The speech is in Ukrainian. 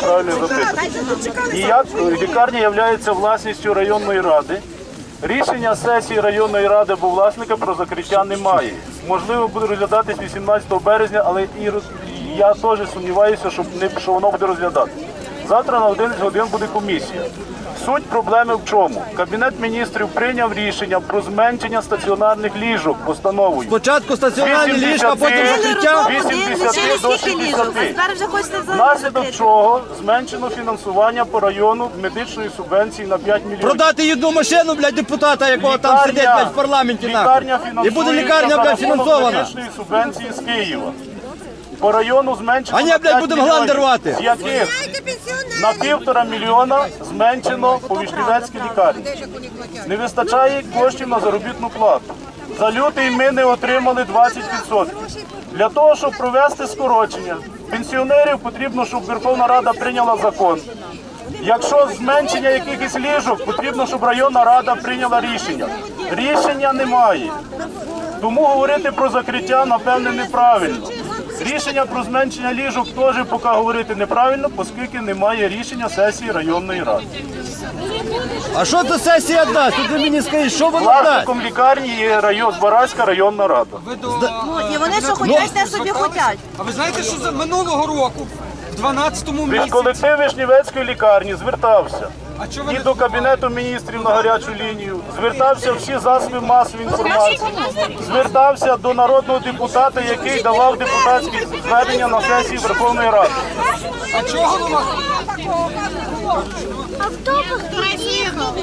Правильно запитання. І як лікарня є власністю районної ради. Рішення сесії районної ради або власника про закриття немає. Можливо, буде розглядатись 18 березня, але і я теж сумніваюся, що, що воно буде розглядатись. Завтра на 11 годин буде комісія. Суть проблеми в чому? Кабінет міністрів прийняв рішення про зменшення стаціонарних ліжок постановою. Спочатку стаціонарні ліжка, потім закриття. 80 до 60. Тепер вже хочете Внаслідок чого зменшено фінансування по району медичної субвенції на 5 мільйонів. Продати одну машину, блядь, депутата, якого там Лікарня- сидить, блядь, в парламенті, лікарня. І буде фінансується лікарня, за блядь, рахунок фінансована. медичної субвенції з Києва. По району зменшено А ні, на блядь, 5 будемо гланди рвати. З яких на півтора мільйона зменшено по Вишнівецькій лікарні. Не вистачає коштів на заробітну плату. За лютий ми не отримали 20%. Для того, щоб провести скорочення, пенсіонерів потрібно, щоб Верховна Рада прийняла закон. Якщо зменшення якихось ліжок, потрібно, щоб районна рада прийняла рішення. Рішення немає. Тому говорити про закриття, напевне, неправильно. Рішення про зменшення ліжок теж поки говорити неправильно, оскільки немає рішення сесії районної ради. А що це сесія дасть? Тут ви мені скажіть, що вона дасть? Власником лікарні є район Збаразька районна рада. Ви Ну, і вони що хочуть, те собі хочуть. А ви знаєте, що за минулого року, в 12-му Від місяці, колектив Вишнівецької лікарні звертався. А чого ви і не до кабінету міністрів на гарячу лінію, звертався всі засоби масової інформації, звертався до народного депутата, який давав депутатські звернення на сесії Верховної Ради. а чого ви Автобус приїхав.